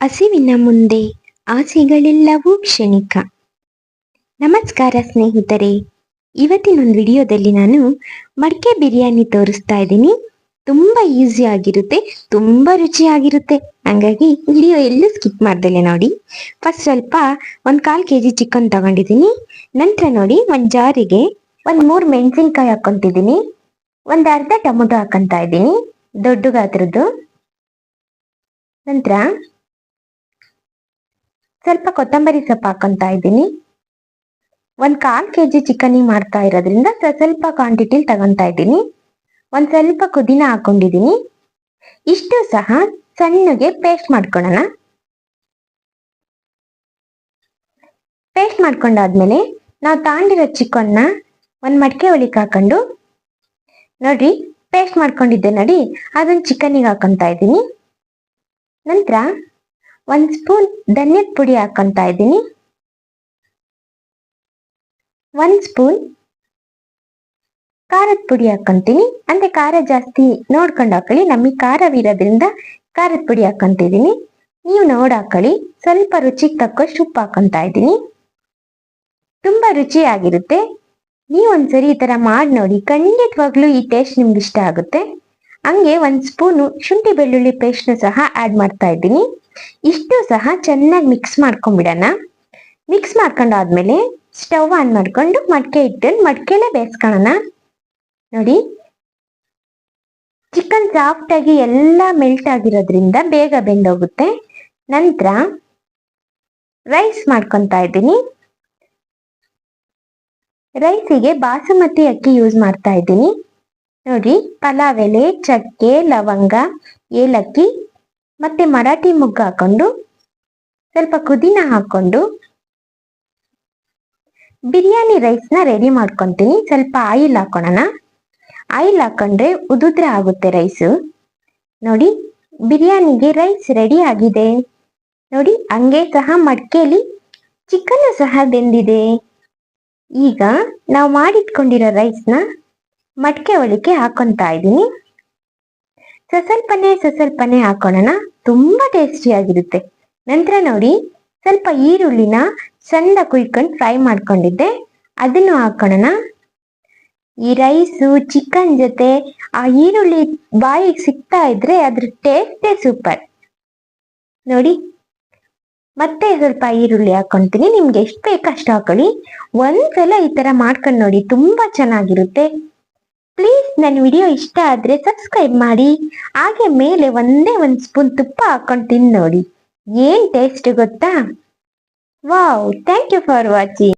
ಹಸಿವಿನ ಮುಂದೆ ಆಸೆಗಳೆಲ್ಲವೂ ಕ್ಷಣಿಕ. ನಮಸ್ಕಾರ ಸ್ನೇಹಿತರೆ, ಇವತ್ತಿನೊಂದು ವಿಡಿಯೋದಲ್ಲಿ ನಾನು ಮಡಿಕೆ ಬಿರಿಯಾನಿ ತೋರಿಸ್ತಾ ಇದ್ದೀನಿ. ತುಂಬ ಈಸಿ ಆಗಿರುತ್ತೆ, ತುಂಬ ರುಚಿಯಾಗಿರುತ್ತೆ. ಹಂಗಾಗಿ ವಿಡಿಯೋ ಎಲ್ಲೂ ಸ್ಕಿಪ್ ಮಾಡ್ದಲೆ ನೋಡಿ. ಫಸ್ಟ್ ಸ್ವಲ್ಪ ಒಂದು ಕಾಲು ಕೆ ಜಿ ಚಿಕನ್ ತಗೊಂಡಿದ್ದೀನಿ. ನಂತರ ನೋಡಿ ಒಂದು ಜಾರಿಗೆ ಒಂದು ಮೂರು ಮೆಣಸಿನ್ಕಾಯಿ ಹಾಕ್ಕೊಂತಿದ್ದೀನಿ. ಒಂದು ಅರ್ಧ ಟೊಮೊಟೊ ಹಾಕೊಂತ ಇದ್ದೀನಿ ದೊಡ್ಡ ಗಾತ್ರದ್ದು ನಂತರ ಸ್ವಲ್ಪ ಕೊತ್ತಂಬರಿ ಸೊಪ್ಪು ಹಾಕೊಂತ ಇದ್ದೀನಿ. ಒಂದ್ ಕಾಲ್ ಕೆ ಜಿ ಚಿಕನಿಗೆ ಮಾಡ್ತಾ ಇರೋದ್ರಿಂದ ಸ್ವ- ಸ್ವಲ್ಪ ಕ್ವಾಂಟಿಟಿಲಿ ತಗೊಂತಾ ಇದ್ದೀನಿ. ಒಂದ್ ಸ್ವಲ್ಪ ಕುದಿನ ಹಾಕೊಂಡಿದ್ದೀನಿ. ಇಷ್ಟು ಸಹ ಸಣ್ಣಗೆ ಪೇಸ್ಟ್ ಮಾಡ್ಕೊಳ್ಳೋಣ. ಪೇಸ್ಟ್ ಮಾಡ್ಕೊಂಡಾದ್ಮೇಲೆ ನಾವು ತಾಂಡಿರೋ ಚಿಕನ್ನ ಒಂದ್ ಮಡಿಕೆ ಒಳಿಕ್ ಹಾಕೊಂಡು ನೋಡ್ರಿ ಪೇಸ್ಟ್ ಮಾಡ್ಕೊಂಡಿದ್ದೆ ನೋಡಿ ಅದನ್ನ ಚಿಕನಿಗೆ ಹಾಕೊಂತ ಇದ್ದೀನಿ. ನಂತರ ಒಂದ್ ಸ್ಪೂನ್ ಧನ್ಯದ ಪುಡಿ ಹಾಕೊಂತ ಇದ್ದೀನಿ. ಒಂದ್ ಸ್ಪೂನ್ ಖಾರದ ಪುಡಿ ಹಾಕೊಂತೀನಿ. ಅಂದ್ರೆ ಖಾರ ಜಾಸ್ತಿ ನೋಡ್ಕೊಂಡು ಹಾಕೊಳ್ಳಿ. ನಮಗೆ ಖಾರವಿರೋದ್ರಿಂದ ಖಾರದ ಪುಡಿ ಹಾಕೊಂತಿದ್ದೀನಿ ನೀವು ನೋಡಿ ಹಾಕೊಳ್ಳಿ ಸ್ವಲ್ಪ ರುಚಿಗೆ ತಕ್ಕಷ್ಟು ಉಪ್ಪು ಹಾಕೊಂತ ಇದ್ದೀನಿ. ತುಂಬಾ ರುಚಿಯಾಗಿರುತ್ತೆ. ನೀವು ಒಂದ್ಸರಿ ಈ ತರ ಮಾಡಿ ನೋಡಿ. ಖಂಡಿತವಾಗ್ಲೂ ಈ ಟೇಸ್ಟ್ ನಿಮ್ಗೆ ಇಷ್ಟ ಆಗುತ್ತೆ. ಹಂಗೆ ಒಂದ್ ಸ್ಪೂನು ಶುಂಠಿ ಬೆಳ್ಳುಳ್ಳಿ ಪೇಸ್ಟ್ನ ಸಹ ಆಡ್ ಮಾಡ್ತಾ ಇದ್ದೀನಿ. ಇಷ್ಟು ಸಹ ಚೆನ್ನಾಗಿ ಮಿಕ್ಸ್ ಮಾಡ್ಕೊಂಡ್ಬಿಡೋಣ ಮಿಕ್ಸ್ ಮಾಡ್ಕೊಂಡಾದ್ಮೇಲೆ ಸ್ಟವ್ ಆನ್ ಮಾಡ್ಕೊಂಡು ಮಡಕೆ ಇಟ್ಟು ಮಡಕೆಲೆ ಬೇಯಿಸ್ಕೊಳ್ಳೋಣ ನೋಡಿ. ಚಿಕನ್ ಸಾಫ್ಟ್ ಆಗಿ ಎಲ್ಲ ಮೆಲ್ಟ್ ಆಗಿರೋದ್ರಿಂದ ಬೇಗ ಬೆಂದೋಗುತ್ತೆ. ನಂತರ ರೈಸ್ ಮಾಡ್ಕೊತಾ ಇದ್ದೀನಿ. ರೈಸಿಗೆ ಬಾಸುಮತಿ ಅಕ್ಕಿ ಯೂಸ್ ಮಾಡ್ತಾ ಇದ್ದೀನಿ. ನೋಡಿ, ಪಲಾವ್ ಎಲೆ, ಚಕ್ಕೆ, ಲವಂಗ, ಏಲಕ್ಕಿ ಮತ್ತೆ ಮರಾಠಿ ಮುಗ್ಗು ಹಾಕೊಂಡು ಸ್ವಲ್ಪ ಕುದಿನ ಹಾಕೊಂಡು ಬಿರಿಯಾನಿ ರೈಸ್ನ ರೆಡಿ ಮಾಡ್ಕೊಂತೀನಿ. ಸ್ವಲ್ಪ ಆಯಿಲ್ ಹಾಕೋಣ ಆಯಿಲ್ ಹಾಕೊಂಡ್ರೆ ಉದುದ್ರೆ ಆಗುತ್ತೆ ರೈಸು ನೋಡಿ, ಬಿರಿಯಾನಿಗೆ ರೈಸ್ ರೆಡಿ ಆಗಿದೆ. ನೋಡಿ, ಹಂಗೆ ಸಹ ಮಡಕೆಲಿ ಚಿಕನ್ ಸಹ ಬೆಂದಿದೆ. ಈಗ ನಾವು ಮಾಡಿಟ್ಕೊಂಡಿರೋ ರೈಸ್ನ ಮಡಿಕೆ ಒಳಕ್ಕೆ ಹಾಕೊಂತ ಇದ್ದೀನಿ. ಸ್ವಲ್ಪನೇ ಸ್ವಲ್ಪನೇ ಹಾಕೊಳ್ಳೋಣ ತುಂಬಾ ಟೇಸ್ಟಿಯಾಗಿರುತ್ತೆ ನಂತರ ನೋಡಿ, ಸ್ವಲ್ಪ ಈರುಳ್ಳಿನ ಚಂದ ಕುಯ್ಕೊಂಡು ಫ್ರೈ ಮಾಡ್ಕೊಂಡಿದ್ದೆ. ಅದನ್ನು ಹಾಕೊಳ್ಳೋಣ ಈ ರೈಸು ಚಿಕನ್ ಜೊತೆ ಆ ಈರುಳ್ಳಿ ಬಾಯಿಗೆ ಸಿಗ್ತಾ ಇದ್ರೆ ಅದ್ರ ಟೇಸ್ಟೇ ಸೂಪರ್ ನೋಡಿ, ಮತ್ತೆ ಸ್ವಲ್ಪ ಈರುಳ್ಳಿ ಹಾಕೊಂತೀನಿ. ನಿಮ್ಗೆ ಎಷ್ಟು ಬೇಕಷ್ಟು ಹಾಕೊಳ್ಳಿ. ಒಂದ್ಸಲ ಈ ತರ ಮಾಡ್ಕೊಂಡು ನೋಡಿ, ತುಂಬಾ ಚೆನ್ನಾಗಿರುತ್ತೆ. ಪ್ಲೀಸ್ ನನ್ನ ವಿಡಿಯೋ ಇಷ್ಟ ಆದ್ರೆ ಸಬ್ಸ್ಕ್ರೈಬ್ ಮಾಡಿ. ಹಾಗೆ ಮೇಲೆ ಒಂದೇ ಒಂದು ಸ್ಪೂನ್ ತುಪ್ಪ ಹಾಕೊಂಡು ತಿನ್ನೋಡಿ ನೋಡಿ. ಏನ್ ಟೇಸ್ಟ್ ಗೊತ್ತಾ? Wow thank you for watching